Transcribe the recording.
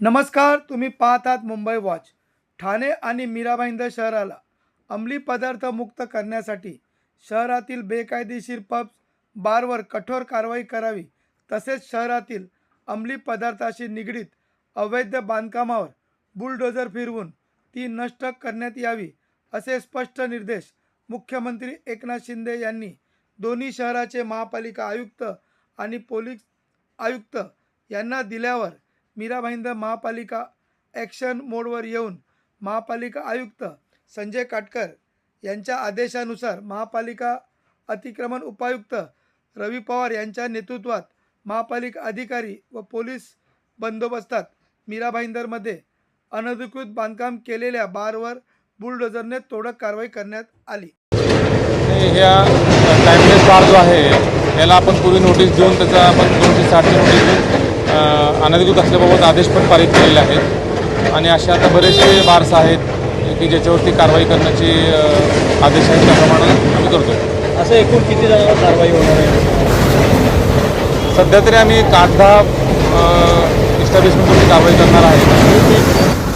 नमस्कार तुम्ही पाहतात मुंबई वॉच. ठाणे आणि मीराबाईंद शहराला अंमली पदार्थ मुक्त करण्यासाठी शहरातील बेकायदेशीर पब्स बारवर कठोर कारवाई करावी तसेच शहरातील अंमली पदार्थाशी निगडीत अवैध बांधकामावर बुलडोजर फिरवून ती नष्ट करण्यात यावी असे स्पष्ट निर्देश मुख्यमंत्री एकनाथ शिंदे यांनी दोन्ही शहराचे महापालिका आयुक्त आणि पोलीस आयुक्त यांना दिल्यावर मीरा भाईंदर महापालिका ॲक्शन मोडवर येऊन महापालिका आयुक्त संजय काटकर यांच्या आदेशानुसार महापालिका अतिक्रमण उपायुक्त रवी पवार यांच्या नेतृत्वात महापालिका अधिकारी व पोलीस बंदोबस्तात मीरा भाईंदरमध्ये अनधिकृत बांधकाम केलेल्या बारवर बुलडोझरने तोडक कारवाई करण्यात आली. ह्या टाईमलेस बार जो आहे याला आपण पूर्वी नोटीस देऊन त्याचा आपण दोनशे साठची नोटीस देऊन अनधिकृत असल्याबाबत आदेश पण पारित केलेले आहेत. आणि अशा आता बरेचसे बार्स आहेत की ज्याच्यावरती कारवाई करण्याची आदेश आहेत त्याप्रमाणे आम्ही करतो असं एकूण किती जणांवर कारवाई होणार आहे? सध्या तरी आम्ही एक आठ दहा इस्टॅब्लिशमेंटवरती कारवाई करणार आहे.